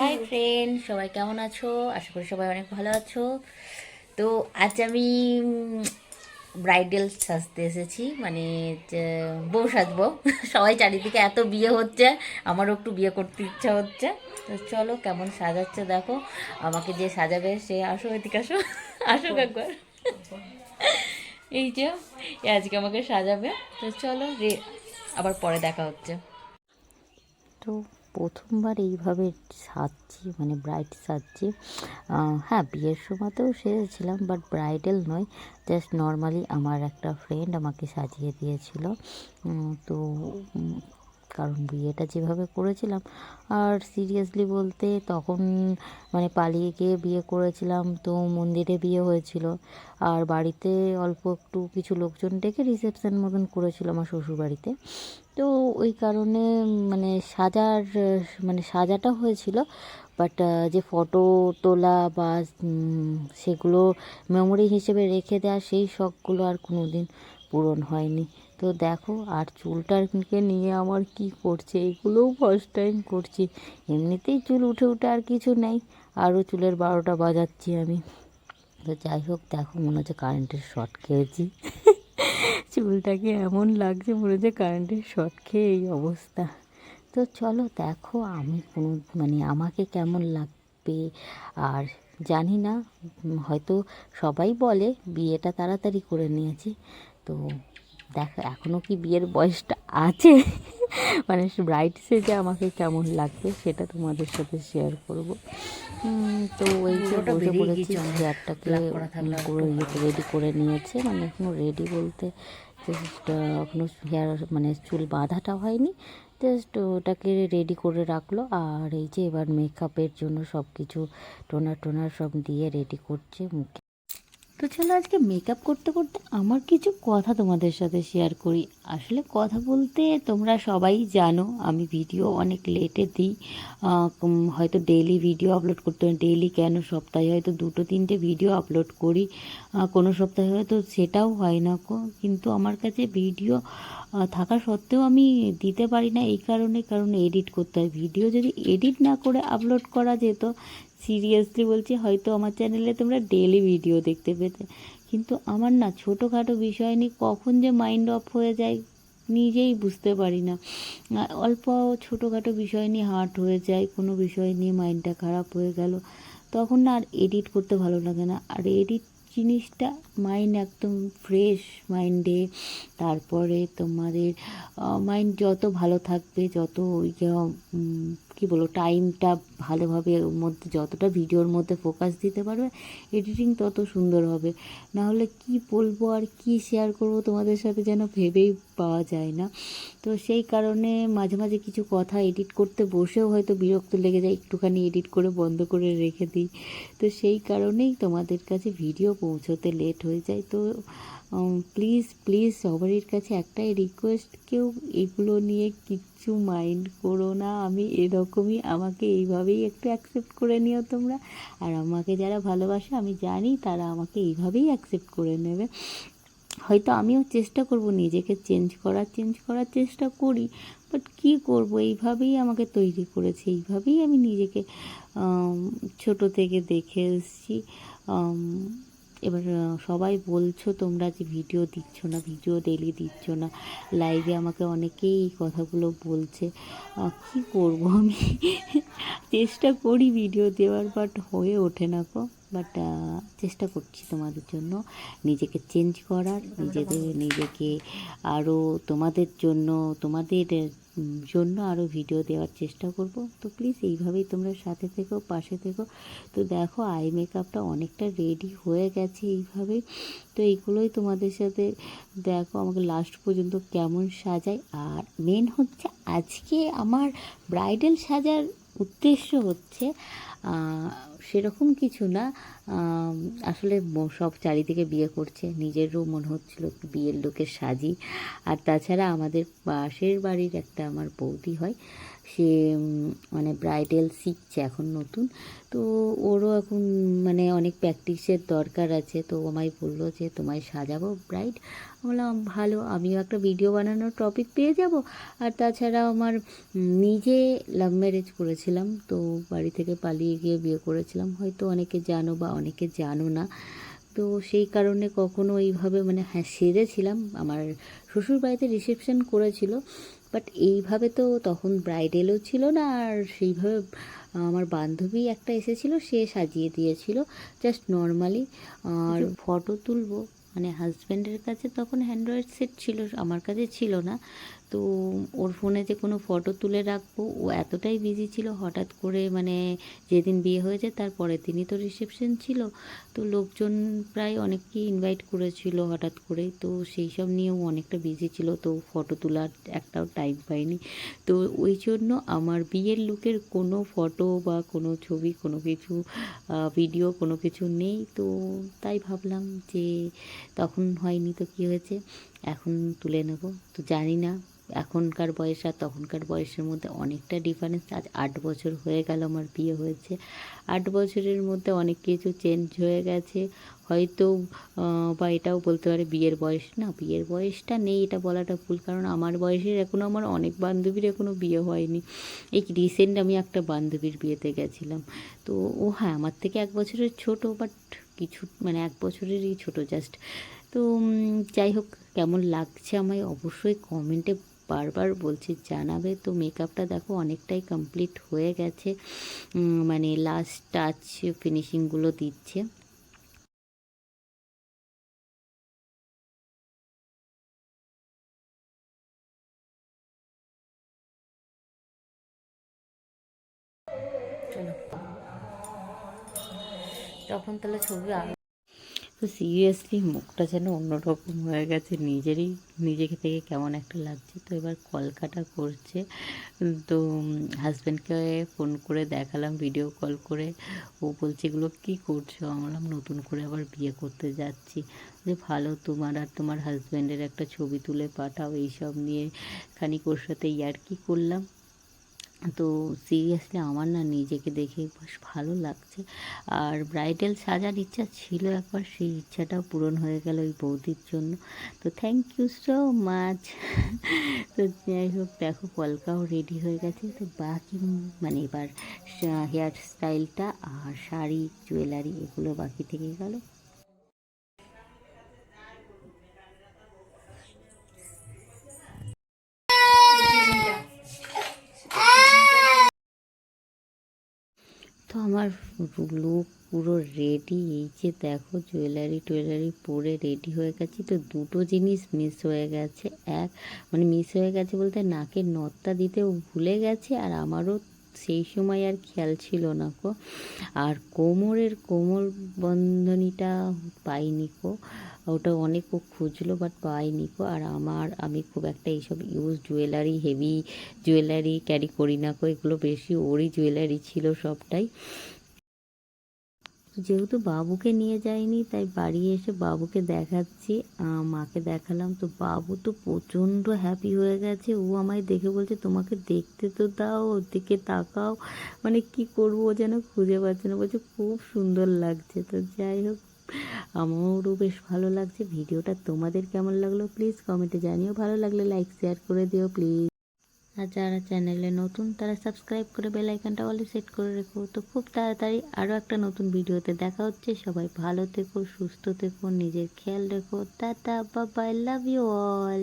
Hi friend সবাই কেমন আছো? আশা করি সবাই অনেক ভালো আছো। তো আজ আমি ব্রাইডাল সাজতে এসেছি। মানে বউ সাজবো। সবাই চারিদিকে এত বিয়ে হচ্ছে আমারও একটু বিয়ে করতে ইচ্ছা হচ্ছে। তো চলো কেমন সাজাচ্ছে দেখো। আমাকে যে সাজাবে সে আসো এদিকে আসো। আসো একবার। এই যে আজকে আমাকে সাজাবে। তো চলো রে আবার পরে দেখা হচ্ছে। তো প্রথমবার এইভাবে সাজছি মানে ব্রাইড সাজছি। হ্যাঁ বিয়ের সময়তেও সেরেছিলাম বাট ব্রাইডাল নয় জাস্ট নর্মালি আমার একটা ফ্রেন্ড আমাকে সাজিয়ে দিয়েছিল। তো কারণ বিয়েটা যেভাবে করেছিলাম। আর সিরিয়াসলি বলতে তখন মানে পালিয়ে গিয়ে বিয়ে করেছিলাম তো মন্দিরে বিয়ে হয়েছিল। আর বাড়িতে অল্প একটু কিছু লোকজন ডেকে রিসেপশন মতন করেছিল আমার শ্বশুরবাড়িতে। তো ওই কারণে মানে সাজার মানে সাজাটা হয়েছিল। বাট যে ফটো তোলা বা সেগুলো মেমোরি হিসেবে রেখে দেওয়া সেই শখগুলো আর কোনো দিন পূরণ হয়নি। তো দেখো, আর চুলটাকে নিয়ে আমার কি করছে? এগুলোও ফার্স্ট টাইম করছি। এমনিতেই চুল উঠে উঠে আর কিছু নেই। আরও চুলের বারোটা বাজাচ্ছি আমি। তো যাই হোক, দেখো, মনে হচ্ছে কারেন্টের শর্ট খেয়েছি। চুলটাকে এমন লাগছে মনে হচ্ছে কারেন্টের শর্ট খেয়ে এই অবস্থা। তো চলো, দেখো, আমি কোনো মানে আমাকে কেমন লাগবে? আর জানি না, হয়তো সবাই বলে, বিয়েটা তাড়াতাড়ি করে নিয়েছি। তো দেখো এখনও কি বিয়ের বয়সটা আছে? মানে ব্রাইট সেজে আমাকে কেমন লাগবে সেটা তোমাদের সাথে শেয়ার করব। তো ওই যে বসে পড়েছি চেয়ারটাকে করা রেডি করে নিয়েছে। মানে এখনও রেডি বলতে জাস্ট এখনও হেয়ার মানে চুল বাঁধাটা হয়নি। জাস্ট ওটাকে রেডি করে রাখল। আর এই যে এবার মেকআপের জন্য সব কিছু টোনার টোনার সব দিয়ে রেডি করছে মুখে। তো চলো আজকে মেকআপ করতে করতে আমার কিছু কথা তোমাদের সাথে শেয়ার করি। আসলে কথা বলতে তোমরা সবাই জানো, আমি ভিডিও অনেক লেটে দিই। হয়তো ডেলি ভিডিও আপলোড করতে হয় ডেইলি কেন সপ্তাহে হয়তো দুটো, তিনটে ভিডিও আপলোড করি। কোনো সপ্তাহে হয়তো সেটাও হয় না কিন্তু আমার কাছে ভিডিও থাকা সত্ত্বেও আমি দিতে পারি না, এই কারণে, কারণ এডিট করতে হয়। ভিডিও যদি এডিট না করে আপলোড করা যেত সিরিয়াসলি বলছি, হয়তো আমার চ্যানেলে তোমরা ডেলি ভিডিও দেখতে পেতে। কিন্তু আমার না ছোটোখাটো বিষয় নিয়ে কখন যে মাইন্ড অফ হয়ে যায় নিজেই বুঝতে পারি না। অল্প ছোটোখাটো বিষয় নিয়ে হার্ট হয়ে যায়, কোনো বিষয় নিয়ে মাইন্ডটা খারাপ হয়ে গেল, তখন না আর এডিট করতে ভালো লাগে না। আর এডিট জিনিসটা মাইন্ড একদম ফ্রেশ মাইন্ডে তারপরে তোমাদের মাইন্ড যত ভালো থাকবে, যত ওই কি বলব টাইমটা ভালোভাবে ওর মধ্যে যতটা ভিডিওর মধ্যে ফোকাস দিতে পারবে এডিটিং তত সুন্দর হবে। না হলে কি বলব আর কি শেয়ার করব তোমাদের সাথে যেন ভেবেই পাওয়া যায় না। তো সেই কারণে মাঝে মাঝে কিছু কথা এডিট করতে বসেও হয়তো বিরক্ত লেগে যায়, একটুখানি এডিট করে বন্ধ করে রেখে দিই। তো সেই কারণেই তোমাদের কাছে ভিডিও পৌঁছতে লেট হয়ে যায়। তো প্লিজ প্লিজ সবারই কাছে একটাই রিকোয়েস্ট কেউ এগুলো নিয়ে কিচ্ছু মাইন্ড করো না, আমি এরকমই আমাকে এইভাবেই একটু অ্যাকসেপ্ট করে নিও তোমরা। আর আমাকে যারা ভালোবাসে, আমি জানি তারা আমাকে এইভাবেই অ্যাকসেপ্ট করে নেবে। হয়তো আমিও চেষ্টা করব নিজেকে চেঞ্জ করার চেঞ্জ করার চেষ্টা করি বাট কী করব? এইভাবেই আমাকে তৈরি করেছে। এইভাবেই আমি নিজেকে ছোট থেকে দেখে এসেছি। এবার সবাই বলছো তোমরা যে ভিডিও দিচ্ছ না ভিডিও ডেলি দিচ্ছ না। লাইভে আমাকে অনেকেই এই কথাগুলো বলছে। কি করব আমি? চেষ্টা করি ভিডিও দেওয়ার বাট হয়ে ওঠে না কো বাট চেষ্টা করছি তোমাদের জন্য নিজেকে চেঞ্জ করার নিজেদের নিজেকে আরও তোমাদের জন্য তোমাদের জন্য আরও ভিডিও দেওয়ার চেষ্টা করব। তো প্লিজ এইভাবেই তোমরা সাথে থেকো, পাশে থেকো। তো দেখো আই মেকআপটা অনেকটা রেডি হয়ে গেছে এইভাবেই। তো এইগুলোই তোমাদের সাথে দেখো, আমাকে লাস্ট পর্যন্ত কেমন সাজায়। আর মেন হচ্ছে আজকে আমার ব্রাইডাল সাজার উদ্দেশ্য হচ্ছে সেরকম কিছু না। আসলে সব চারিদিকে বিয়ে করছে। নিজেরও মনে হচ্ছিল বিয়ের লোকের সাজি। আর তাছাড়া আমাদের পাশের বাড়ির একটা আমার বৌদি হয়। সে মানে ব্রাইডাল শিখছে এখন নতুন। তো ওরও এখন মানে অনেক প্র্যাকটিসের দরকার আছে। তো আমায় বলল যে, তোমায় সাজাবো ব্রাইড বললাম, ভালো, আমিও একটা ভিডিও বানানোর টপিক পেয়ে যাব। আর তাছাড়া আমার নিজে লাভ ম্যারেজ করেছিলাম। তো বাড়ি থেকে পালিয়ে গিয়ে বিয়ে করেছিলাম। হয়তো অনেকে জানো বা অনেকে জানো না। তো সেই কারণে কখনো এইভাবে মানে হ্যাঁ সেরেছিলাম। আমার শ্বশুর বাড়িতে রিসেপশন করেছিল। বাট এইভাবে তো তখন ব্রাইডেলও ছিল না আর সেইভাবে আমার বান্ধবী একটা এসেছিল সে সাজিয়ে দিয়েছিল জাস্ট নর্মালি আর ফটো তুলবো মানে হাজব্যান্ডের কাছে তখন হ্যান্ড্রয়েড সেট ছিল আমার কাছে ছিল না। তো ওর ফোনে যে কোনো ফটো তুলে রাখব। ও এতটাই বিজি ছিল, হঠাৎ করে মানে যেদিন বিয়ে হয়েছে তার পরের দিনই তো রিসেপশন ছিল। তো লোকজন প্রায় অনেককেই ইনভাইট করেছিল হঠাৎ করে। তো সেই সব নিয়েও অনেকটা বিজি ছিল, তো ফটো তোলার একটাও টাইম পাইনি। তো ওই জন্য আমার বিয়ের লুকের কোনো ফটো বা কোনো ছবি, কোনো কিছু ভিডিও কোনো কিছু নেই। তো তাই ভাবলাম যে তখন হয়নি তো কী হয়েছে, এখন তুলে নেব। তো জানি না এখনকার বয়স আর তখনকার বয়সের মধ্যে অনেকটা ডিফারেন্স আজ আট বছর হয়ে গেল আমার বিয়ে হয়েছে। আট বছরের মধ্যে অনেক কিছু চেঞ্জ হয়ে গেছে। হয়তো বা এটাও বলতে পারে বিয়ের বয়স। না, বিয়ের বয়সটা নেই, এটা বলাটা ভুল। কারণ আমার বয়সের এখনও আমার অনেক বান্ধবীর এখনও বিয়ে হয়নি। এই রিসেন্ট আমি একটা বান্ধবীর বিয়েতে গেছিলাম। তো, ও হ্যাঁ আমার থেকে এক বছরের ছোট বাট কিছু মানে এক বছরেরই ছোট জাস্ট তো যাই হোক, কেমন লাগছে আমায় অবশ্যই কমেন্টে বারবার বলছি, জানাবে তো মেকআপটা দেখো, অনেকটাই কমপ্লিট হয়ে গেছে। মানে লাস্ট টাচ ফিনিশিংগুলো দিচ্ছে। তখন তাহলে ছবি তো সিরিয়াসলি মুখটা যেন অন্যরকম হয়ে গেছে। নিজেরই, নিজেকে থেকে কেমন একটা লাগছে। তো এবার কলকাটা করছে। তো হাজব্যান্ডকে ফোন করে দেখালাম ভিডিও কল করে। ও বলছে, এগুলো কী করছ? আমরা নতুন করে আবার বিয়ে করতে যাচ্ছি। যে ভালো, তোমার আর তোমার হাজব্যান্ডের একটা ছবি তুলে পাঠাও, এইসব নিয়ে খানিক ওর সাথে ইয়ার্কি করলাম। তো সিরিয়াসলি আমার না নিজেকে দেখে বেশ ভালো লাগছে। আর ব্রাইডাল সাজার ইচ্ছা ছিল একবার, সেই ইচ্ছাটাও পূরণ হয়ে গেল ওই বৌদির জন্য। তো থ্যাংক ইউ সো মাচ তো যাই হোক, দেখো পলকাও রেডি হয়ে গেছে। তো বাকি মানে এবার হেয়ার স্টাইলটা আর শাড়ি জুয়েলারি এগুলো বাকি থেকে গেল। লুক পুরো রেডি এই যে দেখো জুয়েলারি টুয়েলারি পরে রেডি হয়ে গেছি। তো দুটো জিনিস মিস হয়ে গেছে। এক মানে মিস হয়ে গেছে বলতে নাকের নথটা দিতেও ভুলে গেছে আর আমারও সেই সময় আর খেয়াল ছিল না কো আর কোমরের কোমর বন্ধনীটা পাইনি কো ওটা অনেক ও খুঁজলো বাট পাইনি কো আর আমার, আমি খুব একটা এইসব use jewellery heavy jewellery carry করি না কো এগুলো বেশি ওরই জুয়েলারি ছিল সবটাই। যেহেতু বাবুকে নিয়ে যাইনি, তাই বাড়ি এসে বাবুকে দেখাচ্ছি। মাকে দেখালাম। তো বাবু তো প্রচণ্ড হ্যাপি হয়ে গেছে। ও আমায় দেখে বলছে, তোমাকে দেখতে তো দাও, ওর দিকে তাকাও। মানে কি করব ও যেন খুঁজে পাচ্ছে না। বলছে, খুব সুন্দর লাগছে। তো যাই হোক, আমারও বেশ ভালো লাগছে। ভিডিওটা তোমাদের কেমন লাগল? প্লিজ কমেন্টে জানিও। ভালো লাগলে লাইক শেয়ার করে দিও প্লিজ আর যারা চ্যানেলে নতুন, তারা সাবস্ক্রাইব করে বেল আইকনটা অলে সেট করে রেখো। তো খুব তাড়াতাড়ি আরও একটা নতুন ভিডিওতে দেখা হচ্ছে। সবাই ভালো থেকো, সুস্থ থেকো, নিজের খেয়াল রেখো। টাটা বাবাই লাভ ইউ অল